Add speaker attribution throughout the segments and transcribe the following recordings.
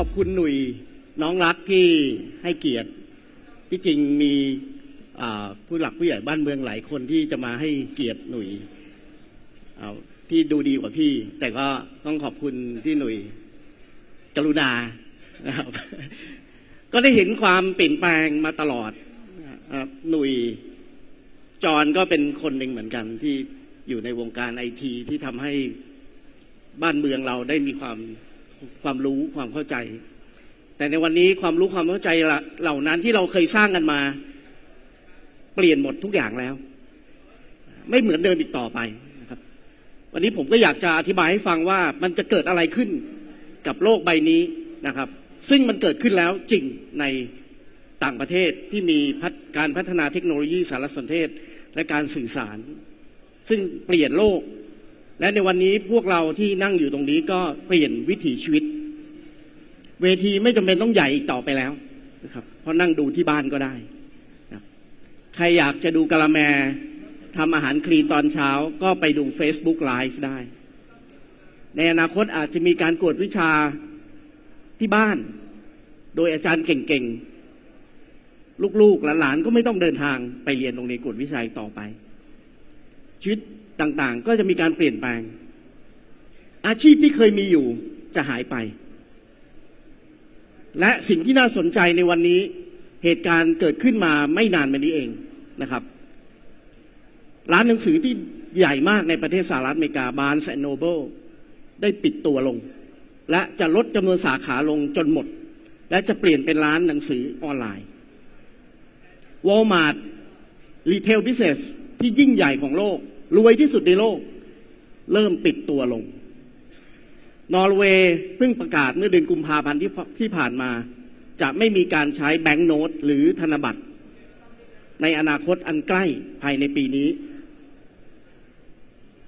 Speaker 1: ขอบคุณหนุ่ยน้องรักที่ให้เกียรติ ที่จริงมีผู้หลักผู้ใหญ่บ้านเมืองหลายคนที่จะมาให้เกียรติหนุ่ยที่ดูดีกว่าพี่ แต่ก็ต้องขอบคุณที่หนุ่ยกรุณานะครับ ก็ได้เห็นความเปลี่ยนแปลงมาตลอดหนุ่ยจอนก็เป็นคนหนึ่งเหมือนกันที่อยู่ในวงการไอทีที่ทำให้บ้านเมืองเราได้มีความ ความรู้ความเข้าใจ แต่ในวันนี้ความรู้ความเข้าใจเหล่านั้นที่เราเคยสร้างกันมา เปลี่ยนหมดทุกอย่างแล้ว ไม่เหมือนเดิมอีกต่อไปนะครับ วันนี้ผมก็อยากจะอธิบายให้ฟังว่ามันจะเกิดอะไรขึ้นกับโลกใบนี้นะครับ ซึ่งมันเกิดขึ้นแล้วจริงในต่างประเทศที่มีการพัฒนาเทคโนโลยีสารสนเทศและการสื่อสาร ซึ่งเปลี่ยนโลก และในวันนี้พวกเราที่นั่งอยู่ตรงนี้ก็เปลี่ยนวิถีชีวิต เวทีไม่จำเป็นต้องใหญ่อีกต่อไปแล้วนะครับเพราะนั่งดูที่บ้านก็ได้นะใครอยากจะดูกะละแมทำอาหารคลีนตอนเช้าก็ไปดู Facebook Live ได้ ในอนาคตอาจจะมีการกวดวิชาที่บ้าน โดยอาจารย์เก่งๆ ลูกๆหลานๆก็ไม่ต้องเดินทางไปเรียนโรงเรียนกวดวิชาต่อไป ชีวิต ต่างๆ ก็จะมีการเปลี่ยนแปลง อาชีพที่เคยมีอยู่จะหายไป และสิ่งที่น่าสนใจในวันนี้เหตุการณ์เกิดขึ้นมาไม่นานมานี้เองนะครับ ร้านหนังสือที่ใหญ่มากในประเทศสหรัฐอเมริกาบาร์นแอนโนเบิลได้ปิดตัวลง และจะลดจำนวนสาขาลงจนหมด และจะเปลี่ยนเป็นร้านหนังสือออนไลน์วอลมาร์ทรีเทลบิสเนสที่ยิ่งใหญ่ของโลก รวยที่สุดในโลก เริ่มปิดตัวลง นอร์เวย์เพิ่งประกาศเมื่อเดือนกุมภาพันธ์ที่ที่ผ่านมา จะไม่มีการใช้แบงก์โนตหรือธนบัตร ในอนาคตอันใกล้ภายในปีนี้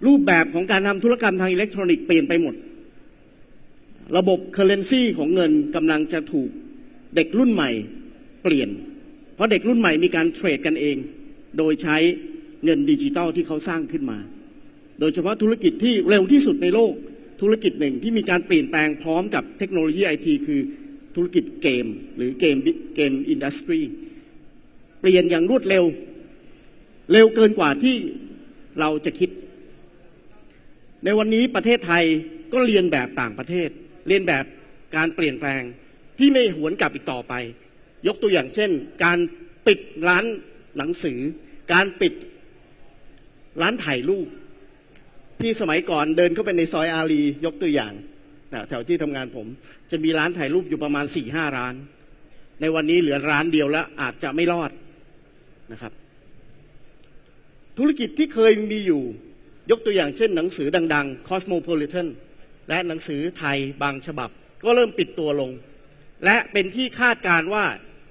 Speaker 1: รูปแบบของการทำธุรกรรมทางอิเล็กทรอนิกส์เปลี่ยนไปหมด ระบบเคอร์เรนซีของเงินกำลังจะถูกเด็กรุ่นใหม่เปลี่ยน เพราะเด็กรุ่นใหม่มีการเทรดกันเอง โดยใช้ เงินดิจิตอลที่เขาสร้างขึ้นมา โดยเฉพาะธุรกิจที่เร็วที่สุดในโลก ธุรกิจหนึ่งที่มีการเปลี่ยนแปลงพร้อมกับเทคโนโลยีไอทีคือธุรกิจเกม หรือเกมเกมอินดัสทรีเปลี่ยนอย่างรวดเร็ว เร็วเกินกว่าที่เราจะคิด ในวันนี้ประเทศไทยก็เรียนแบบต่างประเทศ เรียนแบบการเปลี่ยนแปลงที่ไม่หวนกลับอีกต่อไป ยกตัวอย่างเช่น การปิดร้านหนังสือ การปิด ร้านถ่ายรูปที่สมัยก่อนเดินเข้าไปในซอยอารียกตัวอย่างแถวที่ทำงานผม จะมีร้านถ่ายรูปอยู่ประมาณ4ี่ห้าร้าน ในวันนี้เหลือร้านเดียวแล้ว อาจจะไม่รอดนะครับ ธุรกิจที่เคยมีอยู่ยกตัวอย่างเช่นหนังสือดัง ๆ Cosmopolitan และหนังสือไทยบางฉบับ ก็เริ่มปิดตัวลง และเป็นที่คาดการว่า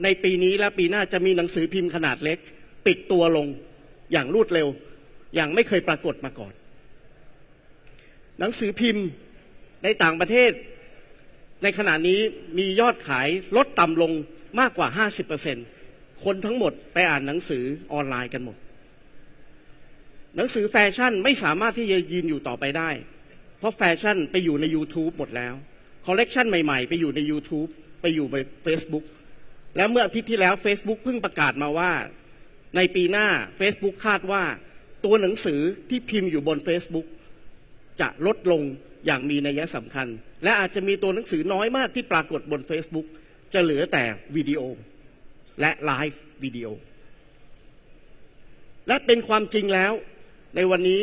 Speaker 1: ในปีนี้และปีหน้าจะมีหนังสือพิมพ์ขนาดเล็ก ปิดตัวลงอย่างรวดเร็ว อย่างไม่เคยปรากฏมาก่อน หนังสือพิมพ์ในต่างประเทศ ในขณะนี้มียอดขายลดต่ำลงมากกว่า 50%คนทั้งหมดไปอ่านหนังสือออนไลน์กันหมด หนังสือแฟชั่นไม่สามารถที่จะยืนอยู่ต่อไปได้ เพราะแฟชั่นไปอยู่ใน YouTube หมดแล้วคอลเลกชันใหม่ๆ ไปอยู่ใน YouTube ไปอยู่ใน Facebook แล้วเมื่ออาทิตย์ที่แล้ว Facebook เพิ่งประกาศมาว่า ในปีหน้า Facebook คาดว่า ตัวหนังสือที่พิมพ์อยู่บน Facebook จะลดลงอย่างมีนัยสำคัญ และอาจจะมีตัวหนังสือน้อยมากที่ปรากฏบน Facebook จะเหลือแต่วิดีโอและไลฟ์วิดีโอ และเป็นความจริงแล้ว ในวันนี้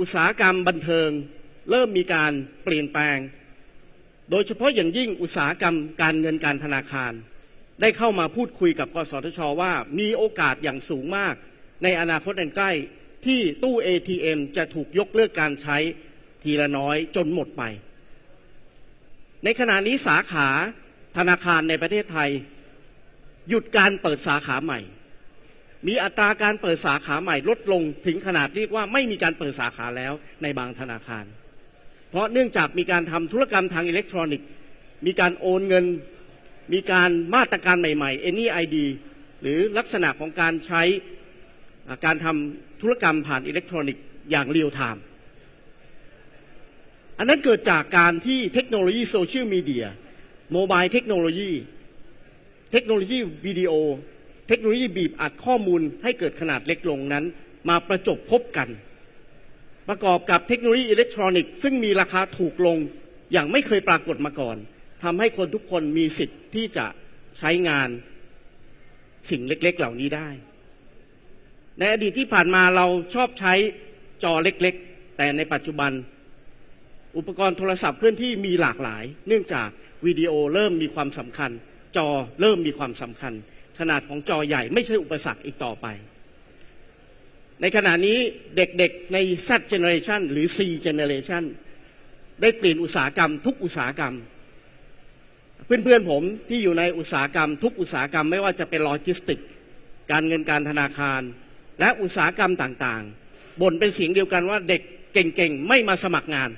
Speaker 1: อุตสาหกรรมบันเทิง เริ่มมีการเปลี่ยนแปลง โดยเฉพาะอย่างยิ่งอุตสาหกรรมการเงินการธนาคาร ได้เข้ามาพูดคุยกับกสทชว่ามีโอกาสอย่างสูงมาก ในอนาคตอันใกล้ ที่ตู้ ATM จะถูกยกเลิกการใช้ทีละน้อยจนหมดไป ในขณะนี้สาขาธนาคารในประเทศไทย หยุดการเปิดสาขาใหม่ มีอัตราการเปิดสาขาใหม่ลดลงถึงขนาดเรียกว่าไม่มีการเปิดสาขาแล้วในบางธนาคาร เพราะเนื่องจากมีการทำธุรกรรมทางอิเล็กทรอนิกส์ มีการโอนเงิน มีการมาตรการใหม่ๆ NEID หรือลักษณะของการใช้การทำ ธุรกรรมผ่านอิเล็กทรอนิกส์อย่างเรียลไทม์อันนั้นเกิดจากการที่เทคโนโลยีโซเชียลมีเดียโมบายเทคโนโลยี เทคโนโลยีวิดีโอ เทคโนโลยีบีบอัดข้อมูลให้เกิดขนาดเล็กลงนั้น มาประจบพบกัน ประกอบกับเทคโนโลยีอิเล็กทรอนิกส์ซึ่งมีราคาถูกลงอย่างไม่เคยปรากฏมาก่อนทำให้คนทุกคนมีสิทธิ์ที่จะใช้งานสิ่งเล็กๆ เหล่านี้ได้ ในอดีตที่ผ่านมาเราชอบใช้จอเล็กๆ แต่ในปัจจุบัน อุปกรณ์โทรศัพท์เคลื่อนที่มีหลากหลาย เนื่องจากวิดีโอเริ่มมีความสำคัญ จอเริ่มมีความสำคัญ ขนาดของจอใหญ่ไม่ใช่อุปสรรคอีกต่อไป ในขณะนี้เด็กๆใน Z generation หรือ C generation ได้เปลี่ยนอุตสาหกรรม ทุกอุตสาหกรรม เพื่อนๆผมที่อยู่ในอุตสาหกรรม ทุกอุตสาหกรรมไม่ว่าจะเป็นโลจิสติก การเงินการธนาคาร และอุตสาหกรรมต่างๆบ่นเป็นเสียงเดียวกันว่าเด็กเก่งๆ ไม่มาสมัครงาน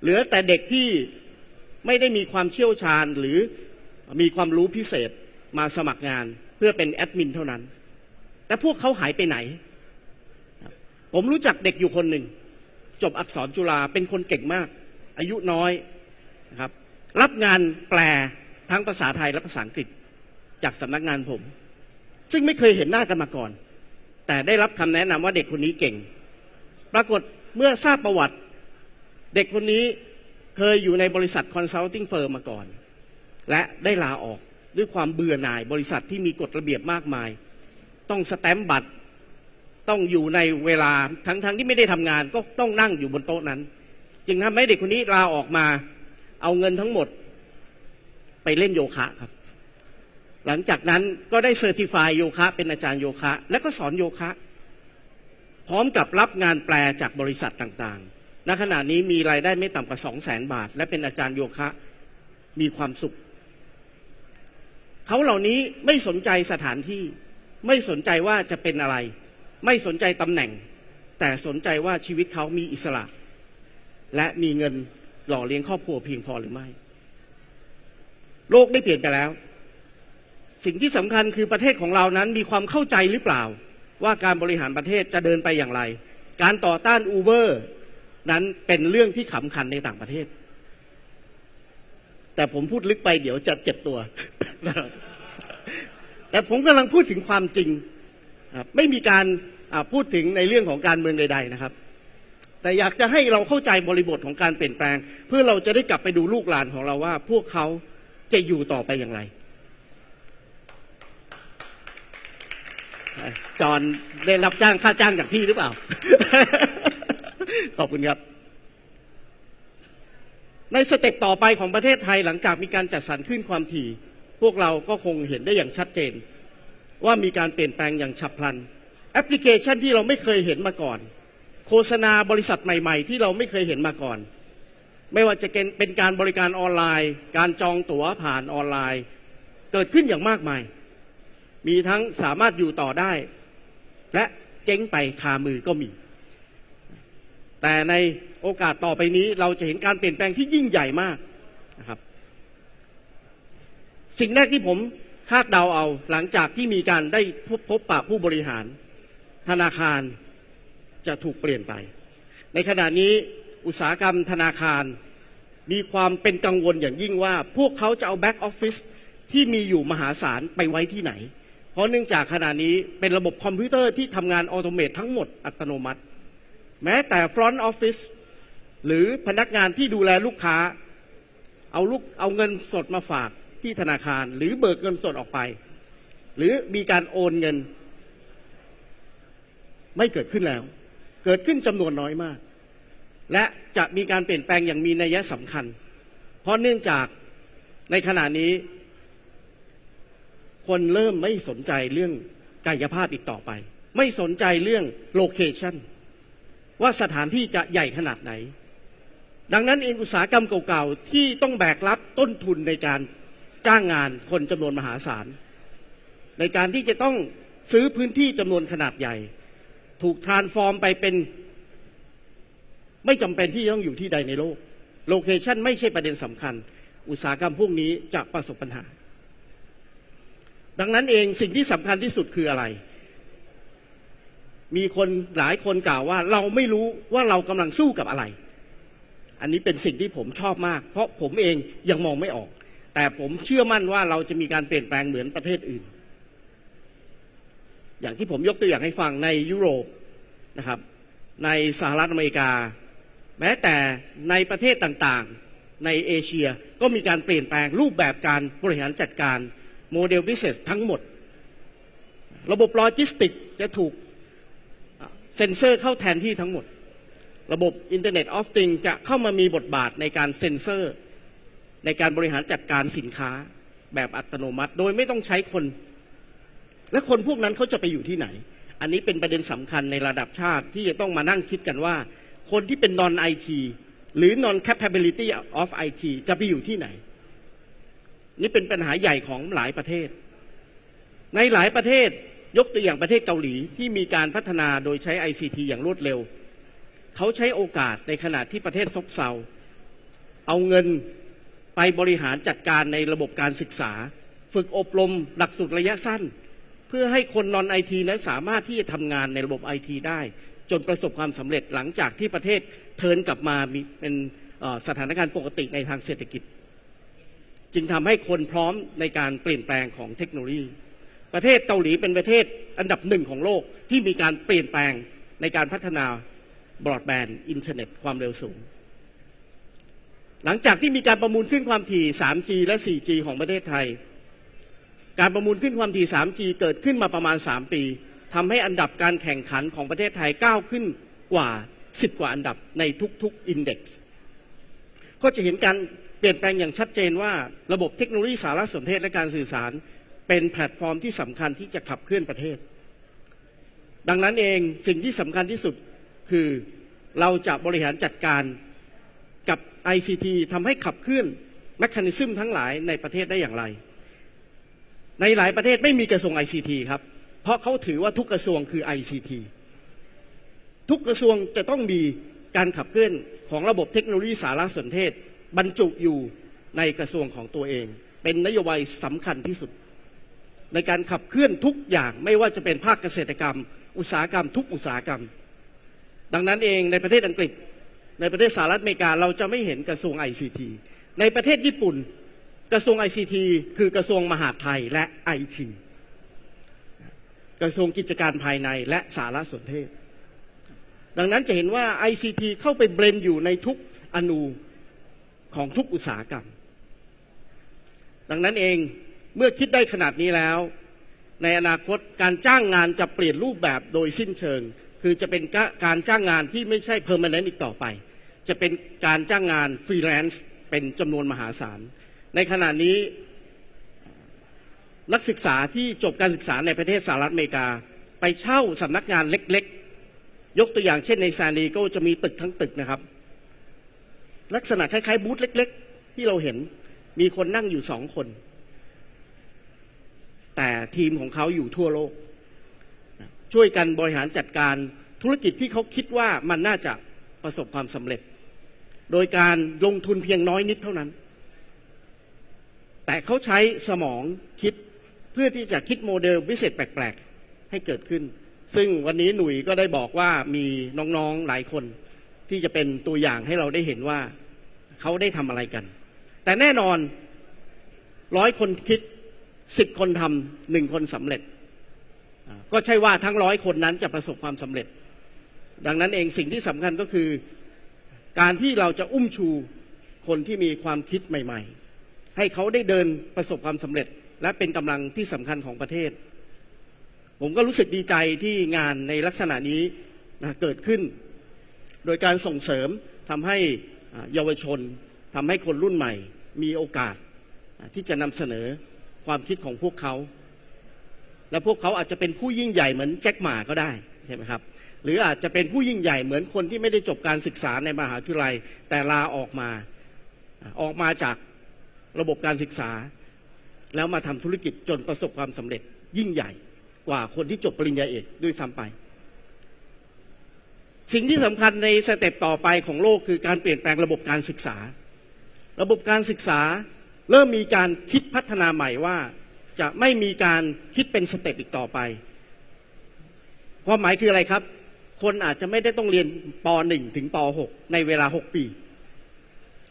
Speaker 1: เหลือแต่เด็กที่ไม่ได้มีความเชี่ยวชาญหรือมีความรู้พิเศษมาสมัครงานเพื่อเป็นแอดมินเท่านั้น แต่พวกเขาหายไปไหน ผมรู้จักเด็กอยู่คนหนึ่ง จบอักษรจุฬาเป็นคนเก่งมาก อายุน้อยนะครับรับงานแปลทั้งภาษาไทยและภาษาอังกฤษ จากสำนักงานผม ซึ่งไม่เคยเห็นหน้ากันมาก่อน แต่ได้รับคำแนะนำว่าเด็กคนนี้เก่ง ปรากฏเมื่อทราบประวัติ เด็กคนนี้เคยอยู่ในบริษัทคอนซัลทิงเฟิร์มมาก่อน และได้ลาออกด้วยความเบื่อหน่ายบริษัทที่มีกฎระเบียบมากมาย ต้องสแตมป์บัตรต้องอยู่ในเวลาทั้งๆทที่ไม่ได้ทำงานก็ต้องนั่งอยู่บนโต๊ะนั้น จึงทำให้เด็กคนนี้ลาออกมา เอาเงินทั้งหมด ไปเล่นโยคะครับ หลังจากนั้นก็ได้เซอร์ติฟายโยคะเป็นอาจารย์โยคะ และก็สอนโยคะ พร้อมกับรับงานแปลจากบริษัทต่างๆ ณขณะนี้มีรายได้ไม่ต่ำกว่าสองแสนบาท และเป็นอาจารย์โยคะมีความสุข เขาเหล่านี้ไม่สนใจสถานที่ไม่สนใจว่าจะเป็นอะไร ไม่สนใจตำแหน่ง แต่สนใจว่าชีวิตเขามีอิสระ และมีเงินหล่อเลี้ยงครอบครัวเพียงพอหรือไม่ โลกได้เปลี่ยนไปแล้ว สิ่งที่สำคัญคือประเทศของเรานั้นมีความเข้าใจหรือเปล่า ว่าการบริหารประเทศจะเดินไปอย่างไร การต่อต้านอูเบอร์นั้นเป็นเรื่องที่ขำคัญในต่างประเทศ แต่ผมพูดลึกไปเดี๋ยวจะเจ็บตัว แต่ผมกำลังพูดถึงความจริง ไม่มีการพูดถึงในเรื่องของการเมืองใด ๆนะครับ แต่อยากจะให้เราเข้าใจบริบทของการเปลี่ยนแปลง เพื่อเราจะได้กลับไปดูลูกหลานของเราว่า พวกเขาจะอยู่ต่อไปอย่างไร จอนได้รับจ้างค่าจ้างจากพี่หรือเปล่า ขอบคุณครับ ในสเต็ปต่อไปของประเทศไทยหลังจากมีการจัดสรรขึ้นความถี่ พวกเราก็คงเห็นได้อย่างชัดเจน ว่ามีการเปลี่ยนแปลงอย่างฉับพลัน แอปพลิเคชันที่เราไม่เคยเห็นมาก่อน โฆษณาบริษัทใหม่ ๆ ที่เราไม่เคยเห็นมาก่อน ไม่ว่าจะเป็นการบริการออนไลน์ การจองตั๋วผ่านออนไลน์ เกิดขึ้นอย่างมากมาย มีทั้งสามารถอยู่ต่อได้ และเจ๊งไปคามือก็มี แต่ในโอกาสต่อไปนี้เราจะเห็นการเปลี่ยนแปลงที่ยิ่งใหญ่มากนะครับ สิ่งแรกที่ผมคาดเดาเอาหลังจากที่มีการได้พบพบปะผู้บริหาร ธนาคารจะถูกเปลี่ยนไป ในขณะนี้อุตสาหกรรมธนาคารมีความเป็นกังวลอย่างยิ่งว่า พวกเขาจะเอาแบ็กออฟฟิศที่มีอยู่มหาศาลไปไว้ที่ไหน เพราะเนื่องจากขณะนี้เป็นระบบคอมพิวเตอร์ที่ทำงานออโตเมตทั้งหมดอัตโนมัติ แม้แต่ฟรอนต์ออฟฟิศหรือพนักงานที่ดูแลลูกค้า เอาลูกเอาเงินสดมาฝากที่ธนาคาร หรือเบิกเงินสดออกไป หรือมีการโอนเงิน ไม่เกิดขึ้นแล้ว เกิดขึ้นจำนวนน้อยมาก และจะมีการเปลี่ยนแปลงอย่างมีนัยสำคัญ เพราะเนื่องจากในขณะนี้ คนเริ่มไม่สนใจเรื่องกายภาพอีกต่อไป ไม่สนใจเรื่องโลเคชันว่าสถานที่จะใหญ่ขนาดไหน ดังนั้นเองอุตสาหกรรมเก่าๆ ที่ต้องแบกรับต้นทุนในการจ้างงานคนจำนวนมหาศาล ในการที่จะต้องซื้อพื้นที่จำนวนขนาดใหญ่ ถูกทานฟอร์มไปเป็น ไม่จำเป็นที่ต้องอยู่ที่ใดในโลก โลเคชันไม่ใช่ประเด็นสำคัญ อุตสาหกรรมพวกนี้จะประสบปัญหา ดังนั้นเองสิ่งที่สำคัญที่สุดคืออะไร มีคนหลายคนกล่าวว่าเราไม่รู้ว่าเรากำลังสู้กับอะไร อันนี้เป็นสิ่งที่ผมชอบมาก เพราะผมเองยังมองไม่ออก แต่ผมเชื่อมั่นว่าเราจะมีการเปลี่ยนแปลงเหมือนประเทศอื่น อย่างที่ผมยกตัวอย่างให้ฟังในยุโรปนะครับ ในสหรัฐอเมริกา แม้แต่ในประเทศต่างๆ ในเอเชียก็มีการเปลี่ยนแปลงรูปแบบการบริหารจัดการ โมเดล business ทั้งหมด ระบบโลจิสติกจะถูกเซ็นเซอร์เข้าแทนที่ทั้งหมด ระบบ Internet of Things จะเข้ามามีบทบาทในการเซ็นเซอร์ ในการบริหารจัดการสินค้าแบบอัตโนมัติ โดยไม่ต้องใช้คน และคนพวกนั้นเขาจะไปอยู่ที่ไหน อันนี้เป็นประเด็นสำคัญในระดับชาติที่จะต้องมานั่งคิดกันว่า คนที่เป็น non IT หรือ non capability of IT จะไปอยู่ที่ไหน นี่เป็นปัญหาใหญ่ของหลายประเทศ ในหลายประเทศยกตัวอย่างประเทศเกาหลีที่มีการพัฒนาโดยใช้ ICT อย่างรวดเร็ว เขาใช้โอกาสในขณะที่ประเทศซบเซาเอาเงินไปบริหารจัดการในระบบการศึกษา ฝึกอบรมหลักสูตรระยะสั้น เพื่อให้คนนอนไอทีนั้นสามารถที่จะทำงานในระบบไอทีได้ จนประสบความสำเร็จหลังจากที่ประเทศเทิร์นกลับมามเป็นสถานการณ์ปกติในทางเศรษฐกิจ จึงทำให้คนพร้อมในการเปลี่ยนแปลงของเทคโนโลยี ประเทศเกาหลีเป็นประเทศอันดับหนึ่งของโลกที่มีการเปลี่ยนแปลงในการพัฒนาบรอดแบนด์อินเทอร์เน็ตความเร็วสูง หลังจากที่มีการประมูลขึ้นความถี่ 3G และ 4G ของประเทศไทย การประมูลขึ้นความถี่ 3G เกิดขึ้นมาประมาณ 3 ปีทำให้อันดับการแข่งขันของประเทศไทยก้าวขึ้นกว่า 10 กว่าอันดับในทุกๆอินเด็กซ์ก็จะเห็นการ เปลี่ยนแปลงอย่างชัดเจนว่าระบบเทคโนโลยีสารสนเทศและการสื่อสาร เป็นแพลตฟอร์มที่สำคัญที่จะขับเคลื่อนประเทศ ดังนั้นเองสิ่งที่สำคัญที่สุดคือเราจะบริหารจัดการกับ ICT ทำให้ขับเคลื่อนแมคคานิซึมทั้งหลายในประเทศได้อย่างไร ในหลายประเทศไม่มีกระทรวง ICT ครับ เพราะเขาถือว่าทุกกระทรวงคือ ICT ทุกกระทรวงจะต้องมีการขับเคลื่อนของระบบเทคโนโลยีสารสนเทศ บรรจุอยู่ในกระทรวงของตัวเอง เป็นนโยบายสำคัญที่สุด ในการขับเคลื่อนทุกอย่างไม่ว่าจะเป็นภาคเกษตรกรรม อุตสาหกรรม ทุกอุตสาหกรรม ดังนั้นเองในประเทศอังกฤษ ในประเทศสหรัฐอเมริกาเราจะไม่เห็นกระทรวง ICT ในประเทศญี่ปุ่นกระทรวง ICT คือกระทรวงมหาดไทยและ IT กระทรวงกิจการภายในและสารสนเทศ ดังนั้นจะเห็นว่า ICT เข้าไปเบลนอยู่ในทุกอนู ของทุกอุตสาหกรรม ดังนั้นเองเมื่อคิดได้ขนาดนี้แล้ว ในอนาคตการจ้างงานจะเปลี่ยนรูปแบบโดยสิ้นเชิง คือจะเป็นการจ้างงานที่ไม่ใช่เพอร์มานนต์อีกต่อไป จะเป็นการจ้างงานฟรีแลนซ์เป็นจำนวนมหาศาล ในขณะนี้นักศึกษาที่จบการศึกษาในประเทศสหรัฐอเมริกา ไปเช่าสำนักงานเล็กๆ ยกตัวอย่างเช่นในซานดิเอโกจะมีตึกทั้งตึกนะครับ ลักษณะคล้ายๆบูธเล็ก ๆ ที่เราเห็นมีคนนั่งอยู่สองคน แต่ทีมของเขาอยู่ทั่วโลก ช่วยกันบริหารจัดการธุรกิจที่เขาคิดว่ามันน่าจะประสบความสำเร็จ โดยการลงทุนเพียงน้อยนิดเท่านั้น แต่เขาใช้สมองคิดเพื่อที่จะคิดโมเดลวิเศษแปลก ๆ ให้เกิดขึ้น ซึ่งวันนี้หนุ่ยก็ได้บอกว่ามีน้อง ๆ หลายคนที่จะเป็นตัวอย่างให้เราได้เห็นว่า เขาได้ทำอะไรกัน แต่แน่นอนร้อยคนคิดสิบคนทำหนึ่งคนสำเร็จ ก็ใช่ว่าทั้งร้อยคนนั้นจะประสบความสำเร็จ ดังนั้นเองสิ่งที่สำคัญก็คือ การที่เราจะอุ้มชูคนที่มีความคิดใหม่ ๆ ให้เขาได้เดินประสบความสำเร็จ และเป็นกำลังที่สำคัญของประเทศ ผมก็รู้สึกดีใจที่งานในลักษณะนี้นะเกิดขึ้น โดยการส่งเสริมทำให้ เยาวชนทำให้คนรุ่นใหม่ มีโอกาสที่จะนำเสนอความคิดของพวกเขา และพวกเขาอาจจะเป็นผู้ยิ่งใหญ่เหมือนแจ็คหมาก็ได้ใช่ไหมครับหรืออาจจะเป็นผู้ยิ่งใหญ่เหมือนคนที่ไม่ได้จบการศึกษาในมหาวิทยาลัย แต่ลาออกมาออกมาจากระบบการศึกษา แล้วมาทำธุรกิจจนประสบความสำเร็จยิ่งใหญ่กว่าคนที่จบปริญญาเอกด้วยซ้ำไป สิ่งที่สำคัญในสเต็ปต่อไปของโลกคือการเปลี่ยนแปลงระบบการศึกษา ระบบการศึกษาเริ่มมีการคิดพัฒนาใหม่ว่า จะไม่มีการคิดเป็นสเต็ปอีกต่อไป ความหมายคืออะไรครับ คนอาจจะไม่ได้ต้องเรียนป .1 ถึงป .6 ในเวลา 6 ปี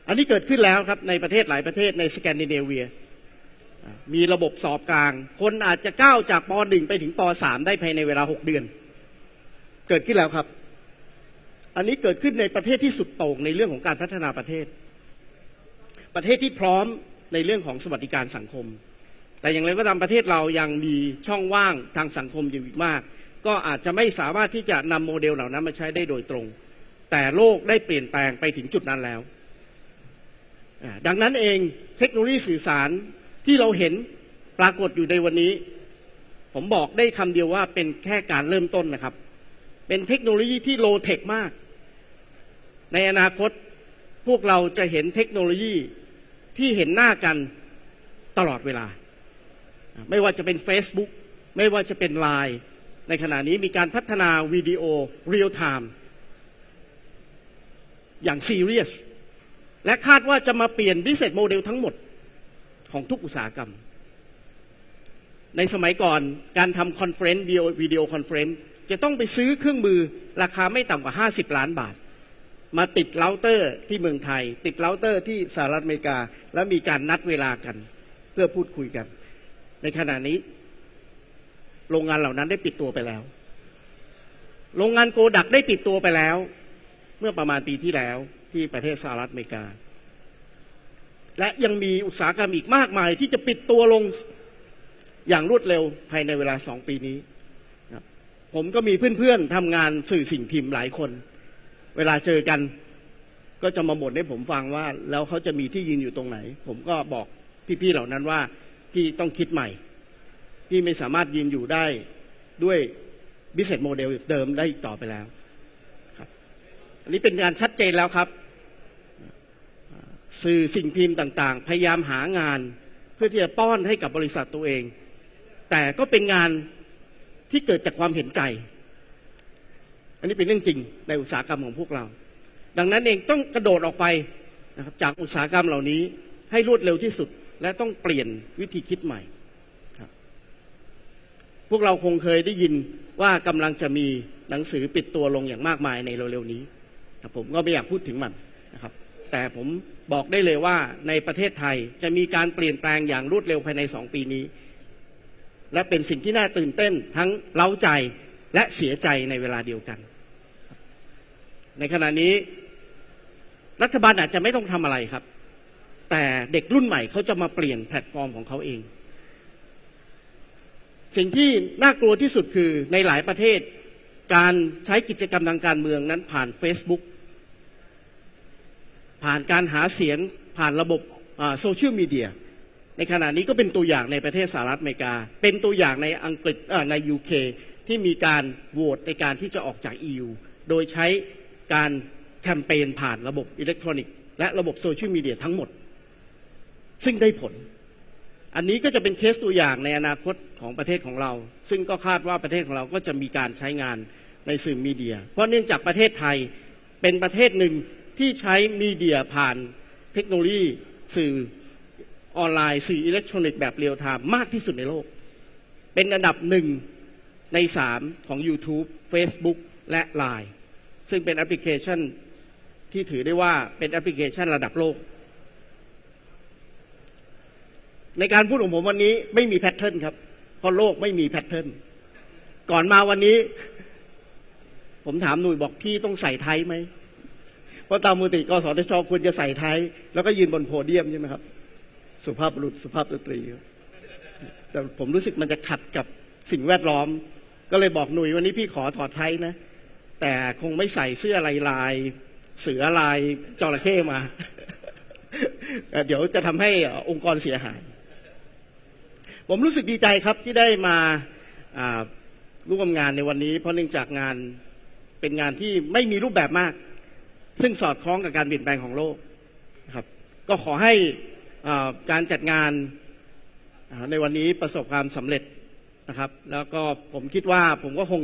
Speaker 1: อันนี้เกิดขึ้นแล้วครับในประเทศหลายประเทศในสแกนดิเนเวีย มีระบบสอบกลาง คนอาจจะก้าวจากป .1 ไปถึงป .3 ได้ภายในเวลา 6 เดือน เกิดขึ้นแล้วครับ อันนี้เกิดขึ้นในประเทศที่สุดโต่งในเรื่องของการพัฒนาประเทศ ประเทศที่พร้อมในเรื่องของสวัสดิการสังคม แต่อย่างไรก็ตามประเทศเรายังมีช่องว่างทางสังคมอยู่อีกมาก ก็อาจจะไม่สามารถที่จะนำโมเดลเหล่านั้นมาใช้ได้โดยตรง แต่โลกได้เปลี่ยนแปลงไปถึงจุดนั้นแล้ว ดังนั้นเองเทคโนโลยีสื่อสารที่เราเห็นปรากฏอยู่ในวันนี้ ผมบอกได้คำเดียวว่าเป็นแค่การเริ่มต้นนะครับ เป็นเทคโนโลยีที่โลเทคมาก ในอนาคตพวกเราจะเห็นเทคโนโลยีที่เห็นหน้ากันตลอดเวลา ไม่ว่าจะเป็น Facebook ไม่ว่าจะเป็น Line ในขณะนี้มีการพัฒนาวิดีโอเรียลไทม์อย่างซีเรียสและคาดว่าจะมาเปลี่ยน business model ทั้งหมดของทุกอุตสาหกรรม ในสมัยก่อนการทำคอนเฟรนซ์วิดีโอคอนเฟรนซ์จะต้องไปซื้อเครื่องมือราคาไม่ต่ำกว่า 50 ล้านบาท มาติดเราเตอร์ที่เมืองไทย ติดเราเตอร์ที่สหรัฐอเมริกา แล้วมีการนัดเวลากัน เพื่อพูดคุยกัน ในขณะนี้ โรงงานเหล่านั้นได้ปิดตัวไปแล้ว โรงงานโกดักได้ปิดตัวไปแล้ว เมื่อประมาณปีที่แล้วที่ประเทศสหรัฐอเมริกา และยังมีอุตสาหกรรมอีกมากมาย ที่จะปิดตัวลงอย่างรวดเร็วภายในเวลาสองปีนี้ ผมก็มีเพื่อนๆทำงานสื่อสิ่งพิมพ์หลายคน เวลาเจอกันก็จะมาบ่นให้ผมฟังว่า แล้วเขาจะมีที่ยืนอยู่ตรงไหน ผมก็บอกพี่ๆเหล่านั้นว่าพี่ต้องคิดใหม่ พี่ไม่สามารถยืนอยู่ได้ด้วย business model เดิมได้อีกต่อไปแล้วครับอันนี้เป็นการชัดเจนแล้วครับ สื่อสิ่งพิมพ์ต่าง ๆ พยายามหางานเพื่อที่จะป้อนให้กับบริษัทตัวเอง แต่ก็เป็นงานที่เกิดจากความเห็นใจ อันนี้เป็นเรื่องจริงในอุตสาหกรรมของพวกเรา ดังนั้นเองต้องกระโดดออกไปนะครับจากอุตสาหกรรมเหล่านี้ให้รวดเร็วที่สุด และต้องเปลี่ยนวิธีคิดใหม่ครับพวกเราคงเคยได้ยินว่ากำลังจะมีหนังสือปิดตัวลงอย่างมากมายในเร็วๆนี้ครับผมก็ไม่อยากพูดถึงมันนะครับแต่ผมบอกได้เลยว่าในประเทศไทยจะมีการเปลี่ยนแปลงอย่างรวดเร็วภายในสองปีนี้ และเป็นสิ่งที่น่าตื่นเต้นทั้งเล้าใจและเสียใจในเวลาเดียวกัน ในขณะนี้รัฐบาลอาจจะไม่ต้องทำอะไรครับ แต่เด็กรุ่นใหม่เขาจะมาเปลี่ยนแพลตฟอร์มของเขาเอง สิ่งที่น่ากลัวที่สุดคือในหลายประเทศ การใช้กิจกรรมทางการเมืองนั้นผ่าน Facebook ผ่านการหาเสียงผ่านระบบโซเชียลมีเดียในขณะนี้ก็เป็นตัวอย่างในประเทศสหรัฐอเมริกา เป็นตัวอย่างในอังกฤษเอ่อใน UK ที่มีการโหวตในการที่จะออกจาก EU โดยใช้ การแคมเปญผ่านระบบอิเล็กทรอนิกส์และระบบโซเชียลมีเดียทั้งหมด ซึ่งได้ผล อันนี้ก็จะเป็นเคสตัวอย่างในอนาคตของประเทศของเรา ซึ่งก็คาดว่าประเทศของเราก็จะมีการใช้งานในสื่อมีเดีย เพราะเนื่องจากประเทศไทยเป็นประเทศหนึ่งที่ใช้มีเดียผ่านเทคโนโลยีสื่อออนไลน์สื่ออิเล็กทรอนิกส์แบบเรียลไทม์มากที่สุดในโลก เป็นอันดับหนึ่งในสามของ YouTube Facebook และ Line ซึ่งเป็นแอปพลิเคชันที่ถือได้ว่าเป็นแอปพลิเคชันระดับโลก ในการพูดของผมวันนี้ไม่มีแพทเทิร์นครับ เพราะโลกไม่มีแพทเทิร์นก่อนมาวันนี้ ผมถามหนุ่ยบอกพี่ต้องใส่ไทยไหมเพราะตามมูติกสทชควรจะใส่ไทย แล้วก็ยืนบนโพเดียมใช่ไหมครับ สุภาพบุรุษสุภาพสตรี แต่ผมรู้สึกมันจะขัดกับสิ่งแวดล้อม ก็เลยบอกหนุ่ยวันนี้พี่ขอถอดไทยนะ แต่คงไม่ใส่เสื้อลายลาย เสือลายจระเข้มา เดี๋ยวจะทำให้องค์กรเสียหาย ผมรู้สึกดีใจครับที่ได้มาร่วมงานในวันนี้ เพราะเนื่องจากงานเป็นงานที่ไม่มีรูปแบบมาก ซึ่งสอดคล้องกับการเปลี่ยนแปลงของโลกครับ ก็ขอให้การจัดงานในวันนี้ประสบความสำเร็จนะครับ แล้วก็ผมคิดว่าผมก็คง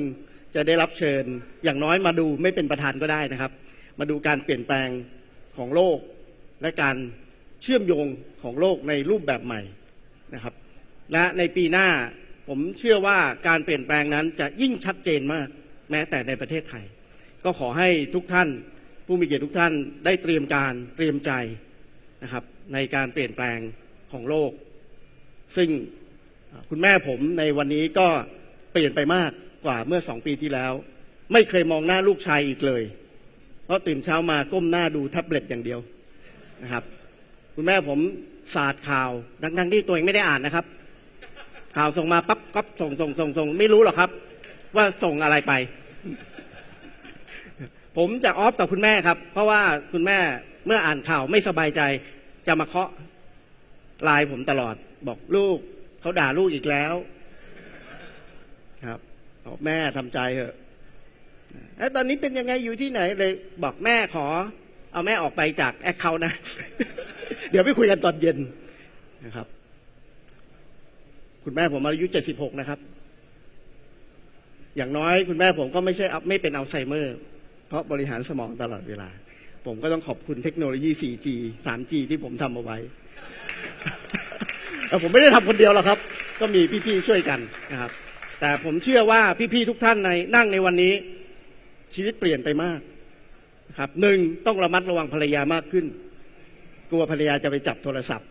Speaker 1: จะได้รับเชิญอย่างน้อยมาดูไม่เป็นประธานก็ได้นะครับ มาดูการเปลี่ยนแปลงของโลก และการเชื่อมโยงของโลกในรูปแบบใหม่นะครับและในปีหน้าผมเชื่อว่าการเปลี่ยนแปลงนั้นจะยิ่งชัดเจนมากแม้แต่ในประเทศไทย ก็ขอให้ทุกท่านผู้มีเกียรติทุกท่านได้เตรียมการเตรียมใจนะครับในการเปลี่ยนแปลงของโลก ซึ่งคุณแม่ผมในวันนี้ก็เปลี่ยนไปมาก กว่าเมื่อสองปีที่แล้ว ไม่เคยมองหน้าลูกชายอีกเลย เพราะตื่นเช้ามาก้มหน้าดูแท็บเล็ตอย่างเดียวนะครับ คุณแม่ผมศาสตร์ข่าวดังๆที่ตัวเองไม่ได้อ่านนะครับ ข่าวส่งมาปั๊บก๊อปส่งส่งส่งส่งไม่รู้หรอกครับ ว่าส่งอะไรไป ผมจะออฟกับคุณแม่ครับ เพราะว่าคุณแม่เมื่ออ่านข่าวไม่สบายใจ จะมาเคาะไลน์ผมตลอด บอกลูกเขาด่าลูกอีกแล้วครับ บอกแม่ทำใจเถอะเอ้ตอนนี้เป็นยังไงอยู่ที่ไหนเลยบอกแม่ขอ เอาแม่ออกไปจากแอคเคาท์นะ เดี๋ยวไปคุยกันตอนเย็นนะครับ คุณแม่ผมอายุ76นะครับ อย่างน้อยคุณแม่ผมก็ไม่ใช่ไม่เป็นอัลไซเมอร์ เพราะบริหารสมองตลอดเวลา ผมก็ต้องขอบคุณเทคโนโลยี 4G 3G ที่ผมทำเอาไว้แต่ผมไม่ได้ทำคนเดียวหรอกครับ ก็มีพี่ๆช่วยกันนะครับ แต่ผมเชื่อว่าพี่ๆทุกท่านในนั่งในวันนี้ ชีวิตเปลี่ยนไปมากนะครับหนึ่งต้องระมัดระวังภรรยามากขึ้น กลัวภรรยาจะไปจับโทรศัพท์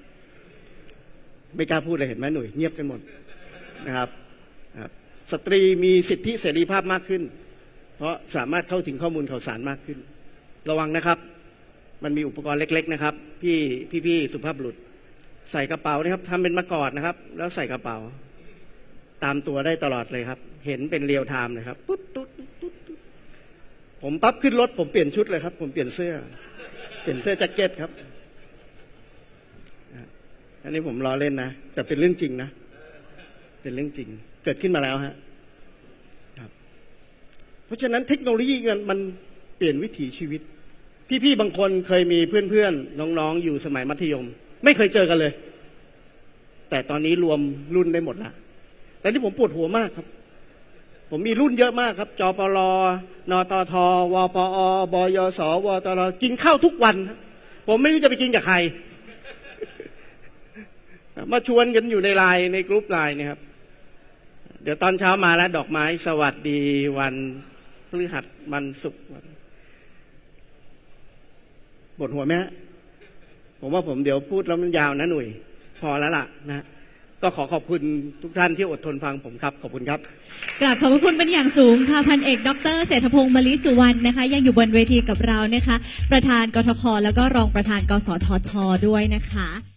Speaker 1: ไม่กล้าพูดเลยเห็นไหมหนุ่ยเงียบกันหมดนะครับครับสตรีมีสิทธิเสรีภาพมากขึ้น เพราะสามารถเข้าถึงข้อมูลข่าวสารมากขึ้น ระวังนะครับ มันมีอุปกรณ์เล็ก ๆ นะครับ พี่พี่ๆสุภาพบุรุษ ใส่กระเป๋านะครับทำเป็นมากอดนะครับ แล้วใส่กระเป๋า ตามตัวได้ตลอดเลยครับ เห็นเป็นเรียลไทม์เลยครับปุ๊ดตุ๊ดตุ๊ดตุ๊ดตุ๊ดผมปั๊บขึ้นรถ ผมเปลี่ยนชุดเลยครับ ผมเปลี่ยนเสื้อ เปลี่ยนเสื้อแจ็คเก็ตครับอันนี้ผมล้อเล่นนะ แต่เป็นเรื่องจริงนะ เป็นเรื่องจริง เกิดขึ้นมาแล้วฮะครับ เพราะฉะนั้นเทคโนโลยีมันมันเปลี่ยนวิถีชีวิต พี่ๆบางคนเคยมีเพื่อนๆน้องๆอยู่สมัยมัธยม ไม่เคยเจอกันเลย แต่ตอนนี้รวมรุ่นได้หมดละ แต่ที่ผมปวดหัวมากครับ ผมมีรุ่นเยอะมากครับจปรนตทวปอบยสวตรกินข้าวทุกวัน ผมไม่รู้จะไปกินกับใคร มาชวนกันอยู่ในไลน์ในกลุ่มไลน์เนี่ยครับ เดี๋ยวตอนเช้ามาแล้วดอกไม้สวัสดีวันพฤหัสวันศุกวันปวดหัวไหมฮะผมว่าผมเดี๋ยวพูดแล้วมันยาวนะหนุ่ย พอแล้วล่ะนะ ก็ขอขอบคุณทุกท่านที่อดทนฟังผมครับ ขอบคุณครับ
Speaker 2: กราบขอบพระคุณเป็นอย่างสูงค่ะพันเอกดรเศรษฐพงศ์มลิสุวรรณนะคะ ยังอยู่บนเวทีกับเรานะคะ ประธานกทคแล้วก็รองประธานกสทช ด้วยนะคะ